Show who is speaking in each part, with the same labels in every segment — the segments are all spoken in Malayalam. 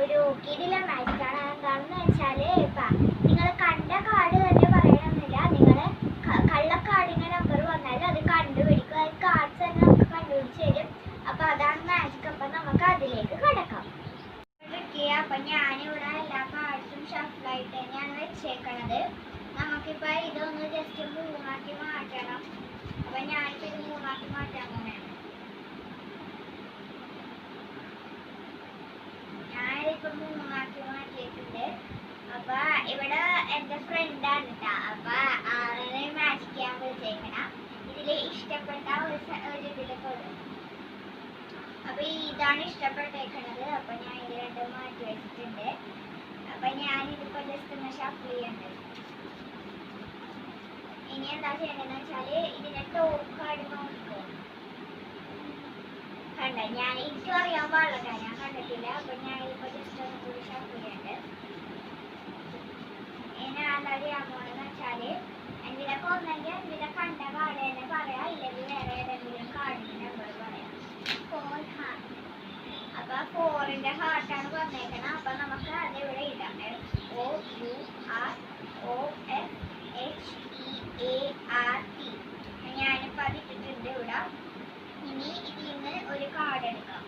Speaker 1: ഒരു കിടിലൻ കാഴ്ചയാണ് എന്താണെന്ന് വെച്ചാൽ ഇപ്പം നിങ്ങൾ കണ്ട കാട് തന്നെ പറയണമെന്നില്ല നിങ്ങൾ കള്ളക്കാടിന്റെ നമ്പർ വന്നാൽ അത് കണ്ടുപിടിക്കും. അത് കാർഡ് തന്നെ നമുക്ക് കണ്ടുപിടിച്ച് തരും. അപ്പം അതാണ് മാജിക് അപ്പം നമുക്ക് അതിലേക്ക് കിടക്കാം. അപ്പം ഞാനിവിടെ എല്ലാ കാർഡ്സും ഷഫിളായിട്ട് തന്നെയാണ് വെച്ചേക്കണത്. നമുക്കിപ്പോൾ ഇതൊന്ന് ജസ്റ്റ് മൂന്നാക്കി മാറ്റണം. അപ്പം ഞാനിപ്പോൾ ഇത് മൂന്നാക്കി മാറ്റാൻ പോകണം ഞാനിപ്പോ മൂന്നാക്കി മാറ്റിയിട്ടുണ്ട് അപ്പൊ ഇവിടെ എന്റെ ഫ്രണ്ടാണ് കേട്ടാ അപ്പൊ ആളെ മാച്ച് ചെയ്യാൻ വിളിച്ചേക്കണം ഇതിൽ ഇഷ്ടപ്പെട്ട ഒരു ഒരു ഇതിൽ കൊടുക്കും ഇതാണ് ഇഷ്ടപ്പെട്ടേക്കണത്. അപ്പൊ ഞാൻ ഇത് രണ്ടും മാറ്റി വെച്ചിട്ടുണ്ട്. അപ്പൊ ഞാൻ ഇതിപ്പോ ജസ്റ്റ് ഒന്ന് ഷഫിൾ ചെയ്യണ്ട്. ഇനി എന്താ ചെയ്യേണ്ടതെന്ന് വെച്ചാൽ ഇതിന്റെ ടോപ്പ് കാർഡ് നോക്കും കണ്ട ഞാൻ എനിക്കും അറിയാൻ പാടില്ല ഞാൻ കണ്ടിട്ടില്ല. അപ്പൊ ഞാൻ ഇതിപ്പോ ജസ്റ്റ് ഒന്ന് കൂടി ഷഫിൾ ചെയ്യണ്ട്. ഇനി എന്താ ചെയ്യാൻ പോണെന്ന് വെച്ചാൽ എന്തിനെ കൊന്നെങ്കിൽ എന്തിനെ കണ്ട കാർഡ് തന്നെ പറയാ. ഇല്ലെങ്കിൽ വേറെ ഏതെങ്കിലും കാർഡിന്റെ നമ്പർ പറയാം. ഫോർ ഹാർട്ട് അപ്പൊ ഫോറിന്റെ ഹാർട്ടാണ് പറഞ്ഞേക്കണം. അപ്പൊ നമുക്ക് അത് ഇവിടെ ഇടാം O U R O F H E A R T ഞാനിപ്പോ അത് ഇട്ടിട്ടുണ്ട് ഇവിടെ ഇനി ഇതിൽ നിന്ന് ഒരു കാർഡ് എടുക്കാം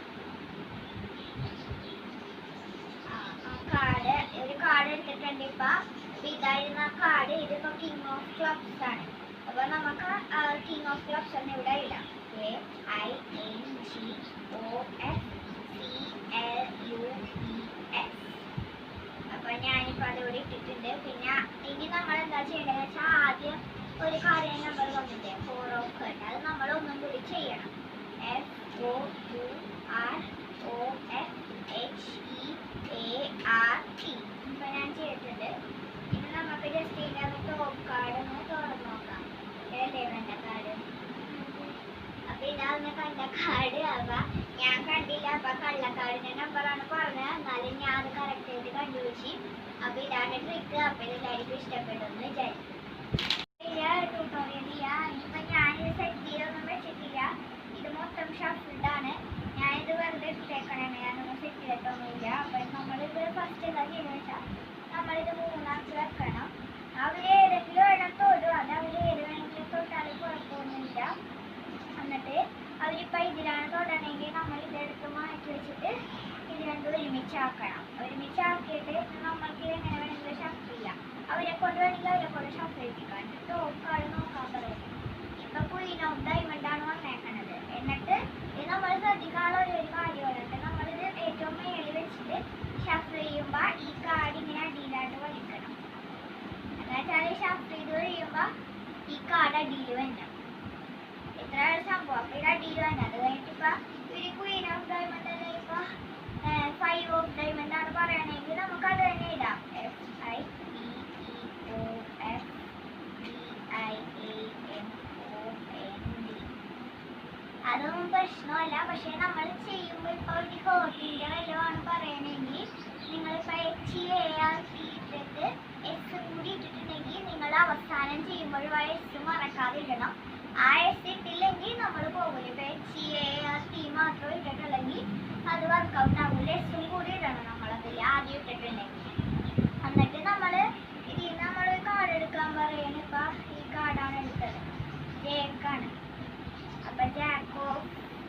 Speaker 1: കാർഡ് ഒരു കാർഡ് എടുത്തിട്ടുണ്ട് ഇപ്പൊ അപ്പൊ ഇതായിരുന്ന കാർഡ്. ഇതിപ്പോ കിങ് ഓഫ് ക്ലബ്സ് ആണ്. അപ്പൊ നമുക്ക് കിങ് ഓഫ് ക്ലബ്സ് എന്ന് ഇവിടെ ഇടാം A I N G O F C L U E S അപ്പൊ ഞാനിപ്പോ അതിവിടെ ഇട്ടിട്ടുണ്ട്. പിന്നെ ഇനി നമ്മൾ എന്താ ചെയ്യേണ്ടതെന്ന് വെച്ചാൽ ആദ്യം ഒരു കാര്യം നമ്പർ വന്നിട്ട് ഫോർ ഓഫ് കട്ട് അത് നമ്മൾ ഒന്നും കൂടി ചെയ്യണം. F O U R O F H E A R T ഇപ്പൊ ഞാൻ ചെയ്തിട്ടുണ്ട് ഇനി നമുക്ക് ജസ്റ്റ് ഇതിന്റെ ടോപ്പ് കാർഡ് ഒന്ന് തുറന്നു നോക്കാം ഏതല്ലേ വേണ്ട കാർഡ് കണ്ട കാർഡ് അപ്പൊ ഞാൻ കണ്ടില്ല അപ്പൊ കള്ളക്കാടിന്റെ നമ്പറാണ് പറഞ്ഞത്. എന്നാലും ഞാൻ അത് കറക്റ്റ് ആയിട്ട് കണ്ടുപിടിച്ച്. അപ്പൊ ഇതാണ് ട്രിക്ക് അപ്പൊ എല്ലാവർക്കും ഇഷ്ടപ്പെടുമെന്ന് വിചാരിക്കും ട്യൂട്ടോറിയൽ വെച്ചിട്ടില്ല. ഇത് ആണ്. ഫസ്റ്റ് ഏതെങ്കിലും ഇടം തൊടും അത് അവർ ഏത് വേണമെങ്കിലും തൊട്ടാലും കുഴപ്പമൊന്നുമില്ല എന്നിട്ട് അവരിപ്പോ ഇതിലാണ് തൊടണമെങ്കിൽ നമ്മൾ ഇതെടുത്ത് മാറ്റി വെച്ചിട്ട് ഇത് രണ്ടും ഒരുമിച്ചാക്കണം ഒരുമിച്ചാക്കിയിട്ട് നമ്മൾക്ക് എങ്ങനെ വേണമെങ്കിലും ഷഫ് ചെയ്യാം. അവരെ കൊണ്ട് വേണമെങ്കിൽ അവരെ കൊണ്ട് ഷഫ് ചെയ്യിപ്പിക്കാം. നോക്കാൾ നോക്കാൻ പറയും. ഇപ്പൊ ഓഫ് ഡയമണ്ട് ആണ് വന്നേക്കണത്. എന്നിട്ട് ഇത് നമ്മൾ ശ്രദ്ധിക്കാനുള്ള ഒരു ഒരു കാര്യമുണ്ട് നമ്മളിത് ഏറ്റവും മേളിൽ വെച്ചിട്ട് ഷഫ് ചെയ്യുമ്പോൾ ഈ കാർഡ് ഇങ്ങനെ അടിയിലായിട്ട് വലിക്കണം എന്നുവെച്ചാൽ ഷഫ് ചെയ്ത് കഴിയുമ്പോൾ ഈ കാർഡ് അടിയിൽ വരണം. അപ്പൊ ഇത് അത് കഴിഞ്ഞിട്ട് ഇപ്പൊ ഒരു ക്വീൻ ഓഫ് ഡയമണ്ട് അല്ലെ ഇപ്പൊ ഫൈവ് ഓഫ് ഡയമണ്ട് ആണ് പറയണെങ്കിൽ നമുക്ക് അത് തന്നെ ഇടാം. I B E O F B I A M O N D അതൊന്നും പ്രശ്നമല്ല. പക്ഷെ നമ്മൾ ചെയ്യുമ്പോൾ ഇപ്പൊ ഒരു ഹേർട്ടിന്റെ വല്ലതുമാണ് പറയണമെങ്കിൽ നിങ്ങളിപ്പോ എച്ച് എ ആർ സി ഇട്ടിട്ട് എസ് കൂടി ഇട്ടിട്ടുണ്ടെങ്കിൽ നിങ്ങൾ അവസാനം ചെയ്യുമ്പോൾ എസ് മറക്കാതെ ഇടണം. ആ നമ്മൾ പോകില്ല ഇപ്പൊ ടി മാത്രം ഇട്ടിട്ടുണ്ടെങ്കിൽ അത് വർക്കൗട്ട് ആവില്ല എസും കൂടി ഇടണം നമ്മളതിൽ ആദ്യം ഇട്ടിട്ടുണ്ടെങ്കിൽ. എന്നിട്ട് നമ്മൾ ഇതിൽ നമ്മൾ കാർഡ് എടുക്കാൻ പറയുന്നത് ഇപ്പൊ ഈ കാർഡാണ് എടുത്തത്. ജേക്കാണ് അപ്പൊ ജാക്കോ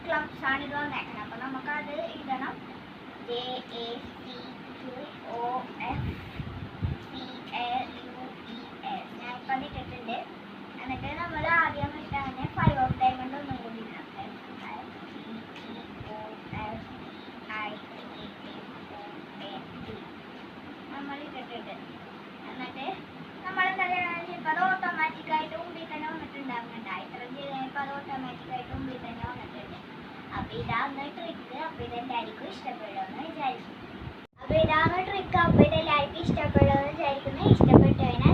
Speaker 1: ക്ലബ്സ് ആണ് ഇത് വന്നേക്കുന്നത് അപ്പൊ നമുക്കത് ഇടണം. J A C O F C L U E S ഞാൻ ഇപ്പൊ അത് ഇട്ടിട്ടുണ്ട് എന്നിട്ട് നമ്മൾ ആദ്യം ഇട്ടാണ് ഫൈവ് ഓഫ് ഡയമണ്ട് ഒന്നും കൂടി ഇടണം F, I, T, T, O, F, I, A, M, O, N, D. നമ്മൾ ഇട്ടിട്ടുണ്ട് എന്നിട്ട് നമ്മൾ എന്താ ചെയ്യണമെന്ന് ഇപ്പൊ അത് ഓട്ടോമാറ്റിക് ആയിട്ട് മുമ്പിൽ തന്നെ വന്നിട്ടുണ്ടാകുന്നുണ്ട് ഇത്ര ചെയ്തപ്പോൾ അത് ഓട്ടോമാറ്റിക് ആയിട്ട് മുമ്പിൽ തന്നെ വന്നിട്ടുണ്ട് അപ്പൊ ഇതാണ് ട്രിക്ക് അപ്പൊ ഇതെല്ലാവർക്കും ഇഷ്ടപ്പെടുമെന്ന് വിചാരിക്കുന്നു. അപ്പൊ ഇതാണ് ട്രിക്ക് അപ്പൊ ഇതെല്ലാവർക്കും ഇഷ്ടപ്പെടുമെന്ന് വിചാരിക്കുന്നു. ഇഷ്ടപ്പെട്ടതിനെ